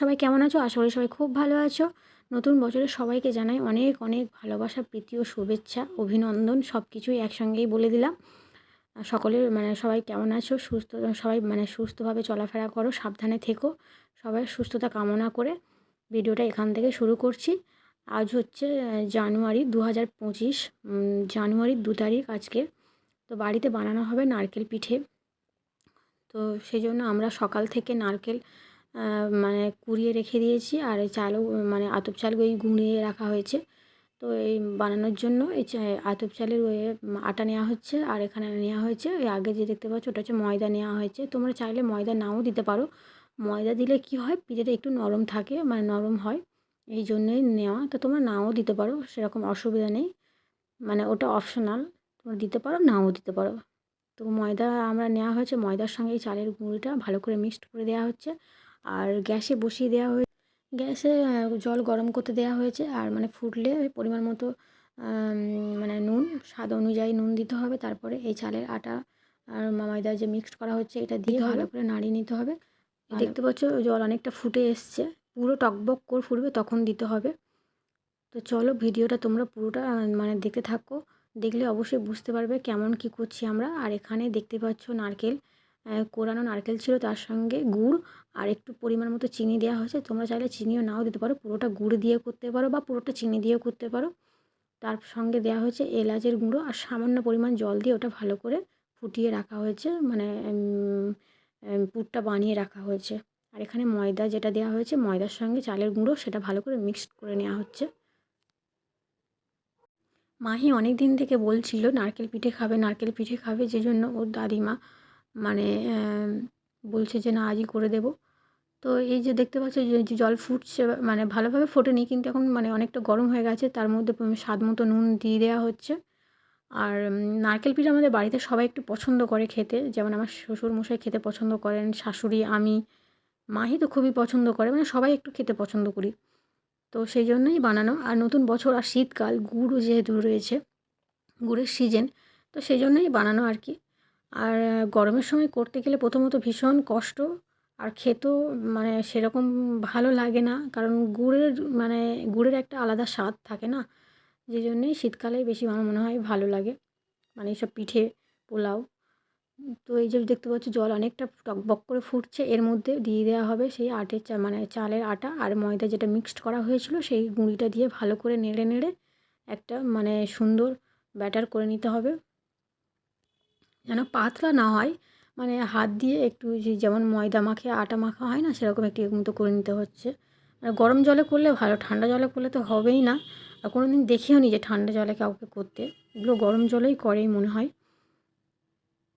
সবাই কেমন আছো? আশা করি সবাই খুব ভালো আছো। নতুন বছরে সবাইকে জানাই অনেক অনেক ভালোবাসা, প্রীতি ও শুভেচ্ছা, অভিনন্দন সব কিছুই একসঙ্গেই বলে দিলাম। সকলের মানে সবাই কেমন আছো? সুস্থ, সবাই মানে সুস্থভাবে চলাফেরা করো, সাবধানে থেকো, সবাই সুস্থতা কামনা করে ভিডিওটা এখান থেকে শুরু করছি। আজ হচ্ছে জানুয়ারি দু হাজার পঁচিশ জানুয়ারির দু তারিখ আজকে। তো বাড়িতে বানানো হবে নারকেল পিঠে। তো সেই জন্য আমরা সকাল থেকে নারকেল মানে কুড়িয়ে রেখে দিয়েছি আর এই চালও মানে আতপ চাল ওই গুঁড়িয়ে রাখা হয়েছে। তো এই বানানোর জন্য এই আতপ চালের ওই আটা নেওয়া হচ্ছে আর এখানে নেওয়া হয়েছে, ওই আগে যে দেখতে পাচ্ছ ওটা হচ্ছে ময়দা নেওয়া হয়েছে। তোমরা চাইলে ময়দা নাও দিতে পারো। ময়দা দিলে কি হয়? পিঠেটা একটু নরম থাকে মানে নরম হয়, এই জন্যই নেওয়া। তো তোমরা নাও দিতে পারো, সেরকম অসুবিধা নেই। মানে ওটা অপশনাল, তোমরা দিতে পারো, নাও দিতে পারো। তো ময়দা আমরা নেওয়া হয়েছে, ময়দার সঙ্গে এই চালের গুঁড়িটা ভালো করে মিক্সড করে দেওয়া হচ্ছে। আর গ্যাসে বসিয়ে দেওয়া হয়েছে গ্যাসে জল গরম করতে দেওয়া হয়েছে। আর মানে ফুটলে পরিমাণ মতো মানে নুন স্বাদ অনুযায়ী নুন দিতে হবে। তারপরে এই চালের আটা আর ময়দা যে মিক্সড করা হচ্ছে এটা দিয়ে ভালো করে নাড়িয়ে নিতে হবে। দেখতে পাচ্ছ জল অনেকটা ফুটে এসছে। পুরো টকবক করে ফুটবে তখন দিতে হবে। তো চলো ভিডিওটা তোমরা পুরোটা মানে দেখতে থাকো। দেখলে অবশ্যই বুঝতে পারবে কেমন কি করছি আমরা। আর এখানে দেখতে পাচ্ছ নারকেল। কোরানো নারকেল ছিল তার সঙ্গে গুড় আর একটু পরিমাণ মতো চিনি দেওয়া হয়েছে। তোমরা চাইলে চিনিও নাও দিতে পারো। পুরোটা গুড় দিয়ে করতে পারো বা পুরোটা চিনি দিয়েও করতে পারো। তার সঙ্গে দেওয়া হয়েছে এলাচের গুঁড়ো আর সামান্য পরিমাণ জল দিয়ে ওটা ভালো করে ফুটিয়ে রাখা হয়েছে। মানে পুরটা বানিয়ে রাখা হয়েছে। আর এখানে ময়দা যেটা দেওয়া হয়েছে, ময়দার সঙ্গে চালের গুঁড়ো সেটা ভালো করে মিক্সড করে নেওয়া হচ্ছে। মাহি অনেক দিন থেকে বলছিল, নারকেল পিঠে খাবে, নারকেল পিঠে খাবে। যে জন্য ওর দাদিমা মানে বলছে যে না, আজই করে দেব। তো এই যে দেখতে পাচ্ছ, যে জল ফুটছে মানে ভালোভাবে ফোটেনি, কিন্তু এখন মানে অনেকটা গরম হয়ে গেছে, তার মধ্যে স্বাদ মতো নুন দিয়ে দেওয়া হচ্ছে। আর নারকেল পিঠা আমাদের বাড়িতে সবাই একটু পছন্দ করে খেতে, যেমন আমার শ্বশুর মশাই খেতে পছন্দ করেন, শাশুড়ি, আমি মাহি তো খুবই পছন্দ করে মানে সবাই একটু খেতে পছন্দ করি। তো সেই জন্যই বানানো। আর নতুন বছর আর শীতকাল গুড়ও যেহেতু রয়েছে, গুড়ের সিজন তো সেই জন্যই বানানো আর কি। আর গরমের সময় করতে গেলে প্রথমত ভীষণ কষ্ট। আর খেতেও মানে সেরকম ভালো লাগে না, কারণ গুড়ের মানে গুড়ের একটা আলাদা স্বাদ থাকে না? যে জন্যেই শীতকালে বেশি আমার মনে হয় ভালো লাগে। মানে এইসব পিঠে, পোলাও। তো এই যে দেখতে পাচ্ছ জল অনেকটা টকবক করে ফুটছে, এর মধ্যে দিয়ে দেওয়া হবে সেই আটের চা মানে চালের আটা আর ময়দা যেটা মিক্সড করা হয়েছিল সেই গুঁড়িটা দিয়ে ভালো করে নেড়ে নেড়ে একটা মানে সুন্দর ব্যাটার করে নিতে হবে। যেন পাতলা না হয়। মানে হাত দিয়ে একটু যে যেমন ময়দা মাখে আটা মাখা হয় না, সেরকম একটু মতো করে নিতে হচ্ছে। আর গরম জলে করলে ভালো, ঠান্ডা জলে করলে তো হবেই না। আর কোনো দিন দেখিও নি যে ঠান্ডা জলে কাউকে করতে। এগুলো গরম জলেই করেই মনে হয়।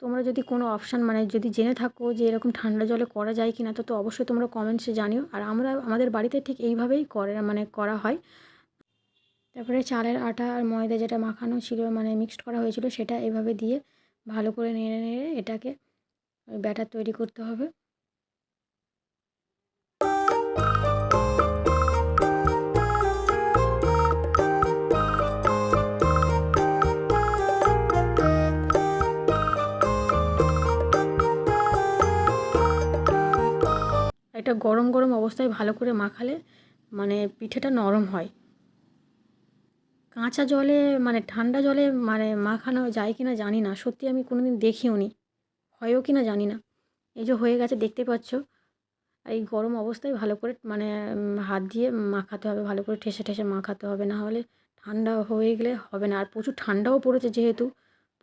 তোমরা যদি কোনো অপশান মানে যদি জেনে থাকো যে এরকম ঠান্ডা জলে করা যায় কি না তো তো অবশ্যই তোমরা কমেন্টসে জানিও। আর আমরা, আমাদের বাড়িতে ঠিক এইভাবেই করে মানে করা হয়। তারপরে চালের আটা আর ময়দা যেটা মাখানো ছিল মানে মিক্সড করা হয়েছিল, সেটা এভাবে দিয়ে ভালো করে নেড়ে নেড়ে এটাকে ব্যাটার তৈরি করতে হবে। এটা গরম গরম অবস্থায় ভালো করে মাখালে মানে পিঠেটা নরম হয়। কাঁচা জলে মানে ঠান্ডা জলে মানে মাখানো যায় কি না জানি না। সত্যি আমি কোনো দিন দেখিও নি। হয়ও কি না জানি না। এই যে হয়ে গেছে, দেখতে পাচ্ছ? এই গরম অবস্থায় ভালো করে মানে হাত দিয়ে মাখাতে হবে, ভালো করে ঠেসে ঠেসে মাখাতে হবে। না হলে ঠান্ডা হয়ে গেলে হবে না। আর প্রচুর ঠান্ডাও পড়েছে যেহেতু,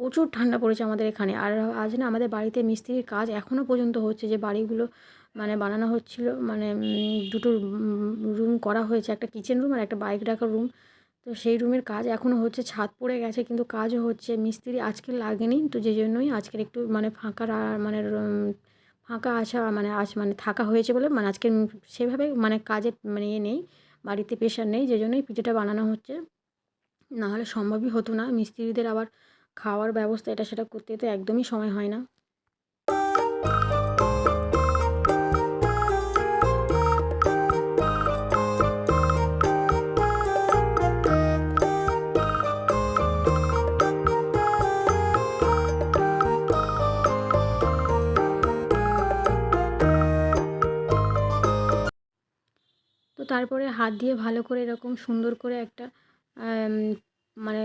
প্রচুর ঠান্ডা পড়েছে আমাদের এখানে। আর আজ না আমাদের বাড়িতে মিস্ত্রির কাজ এখনও পর্যন্ত হচ্ছে যে বাড়িগুলো মানে বানানো হচ্ছিল মানে দুটো রুম করা হয়েছে। একটা কিচেন রুম আর একটা বাইক রাখার রুম তো সেই রুমের কাজ এখনও হচ্ছে, ছাদ পড়ে গেছে কিন্তু কাজও হচ্ছে, মিস্ত্রি আজকে লাগেনি তো যে জন্যই আজকের একটু মানে ফাঁকা মানে ফাঁকা আসা মানে আজ মানে থাকা হয়েছে বলে মানে আজকে সেভাবে মানে কাজে মানে ইয়ে নেই, বাড়িতে প্রেশার নেই যে জন্যই পিঠেটা বানানো হচ্ছে। নাহলে সম্ভবই হতো না, মিস্ত্রিদের আবার খাওয়ার ব্যবস্থা এটা সেটা করতে তো একদমই সময় হয় না। তারপরে হাত দিয়ে ভালো করে এরকম সুন্দর করে একটা মানে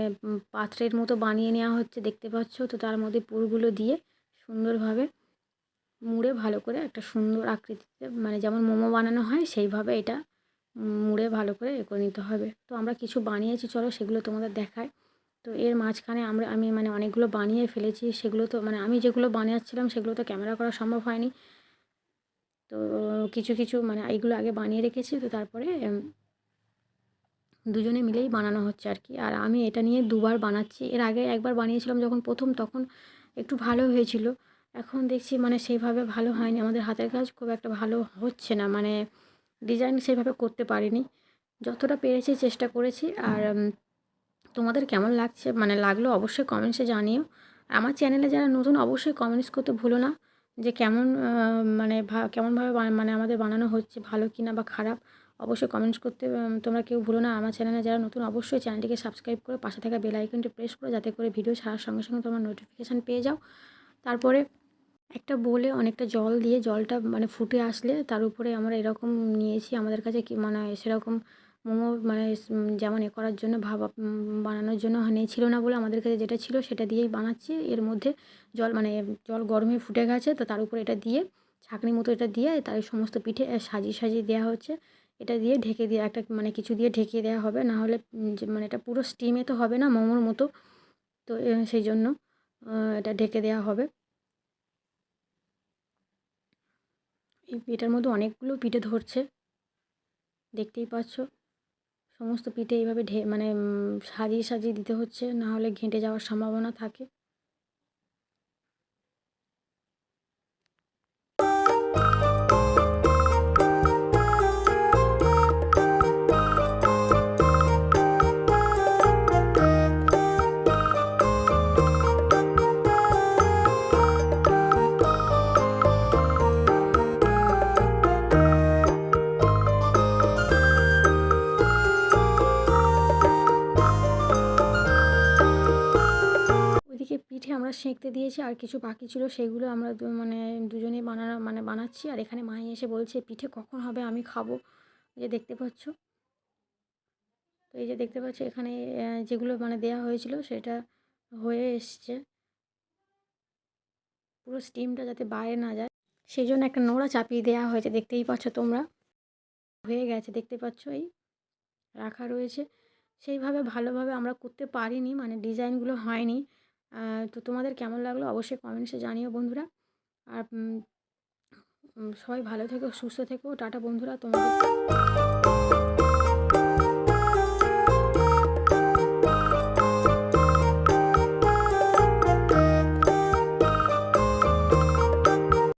পাত্রের মতো বানিয়ে নেওয়া হচ্ছে দেখতে পাচ্ছ। তো তার মধ্যে পুরগুলো দিয়ে সুন্দরভাবে মুড়ে ভালো করে একটা সুন্দর আকৃতিতে মানে যেমন মোমো বানানো হয় সেইভাবে এটা মুড়ে ভালো করে এ করে নিতে হবে। তো আমরা কিছু বানিয়েছি, চলো সেগুলো তোমাদের দেখায় তো এর মাঝখানে আমরা, আমি মানে অনেকগুলো বানিয়ে ফেলেছি, সেগুলো তো মানে আমি যেগুলো বানিয়েছিলাম সেগুলো তো ক্যামেরা করা সম্ভব হয়নি। তো কিছু কিছু মানে এইগুলো আগে বানিয়ে রেখেছি। তো তারপরে দুজনে মিলেই বানানো হচ্ছে আর কি। আর আমি এটা নিয়ে দুবার বানাচ্ছি। এর আগে একবার বানিয়েছিলাম যখন প্রথম, তখন একটু ভালো হয়েছিল। এখন দেখছি মানে সেইভাবে ভালো হয়নি। আমাদের হাতের কাজ খুব একটা ভালো হচ্ছে না। মানে ডিজাইন সেইভাবে করতে পারিনি। যতটা পেরেছি চেষ্টা করেছি। আর তোমাদের কেমন লাগছে? মানে লাগল অবশ্যই কমেন্টসে জানিও। আমার চ্যানেলে যারা নতুন, অবশ্যই কমেন্টস করতে ভুলো না। যে কেমন মানে কেমনভাবে মানে আমাদের বানানো হচ্ছে, ভালো কি না বা খারাপ, অবশ্যই কমেন্টস করতে তোমরা কেউ ভুলো না। আমার চ্যানেলে যারা নতুন, অবশ্যই চ্যানেলটিকে সাবস্ক্রাইব করে পাশে থাকা বেল আইকনটি প্রেস করে, যাতে করে ভিডিও ছাড়ার সঙ্গে সঙ্গে তোমরা নোটিফিকেশান পেয়ে যাও। তারপরে একটা বলে অনেকটা জল দিয়ে, জলটা মানে ফুটে আসলে, তার উপরে আমরা এরকম নিয়েছি, আমাদের কাছে কি মানে সেরকম মোমো মানে যেমন এ করার জন্য ভাবা বানানোর জন্য হানে ছিল না বলে আমাদের কাছে যেটা ছিল সেটা দিয়েই বানাচ্ছি। এর মধ্যে জল মানে জল গরমে ফুটে গেছে তো তার উপরে এটা দিয়ে ছাঁকনি মতো এটা দিয়ে তার সমস্ত পিঠে সাজিয়ে সাজিয়ে দেওয়া হচ্ছে। এটা দিয়ে ঢেকে দিয়ে একটা মানে কিছু দিয়ে ঢেকে দেওয়া হবে। না হলে মানে এটা পুরো স্টিমে তো হবে না মোমোর মতো। তো সেই জন্য এটা ঢেকে দেওয়া হবে। এই এটার মধ্যে অনেকগুলো পিঠে ধরছে। দেখতেই পাচ্ছ। সমস্ত পিঠে এইভাবে ঢে মানে সাজিয়ে সাজিয়ে দিতে হচ্ছে না হলে ঘেঁটে যাওয়ার সম্ভাবনা থাকে। সেঁকতে দিয়েছি, আর কিছু বাকি ছিল সেগুলো আমরা মানে দুজনেই বানানো মানে বানাচ্ছি। আর এখানে মাই এসে বলছে, পিঠে কখন হবে? আমি খাব। এই যে দেখতে পাচ্ছ। তো এই যে দেখতে পাচ্ছ, এখানে যেগুলো মানে দেয়া হয়েছিল সেটা হয়ে এসছে। পুরো স্টিমটা যাতে বাইরে না যায়। সেই জন্য একটা নোড়া চাপিয়ে দেওয়া হয়েছে, দেখতেই পাচ্ছ তোমরা। হয়ে গেছে, দেখতে পাচ্ছ এই রাখা রয়েছে। সেইভাবে ভালোভাবে আমরা করতে পারিনি মানে ডিজাইনগুলো হয়নি। তো তোমাদের কেমন লাগল অবশ্যই কমেন্টসে জানিও বন্ধুরা। আর সবাই ভালো থেকো, সুস্থ থেকো, টাটা বন্ধুরা তোমাদের।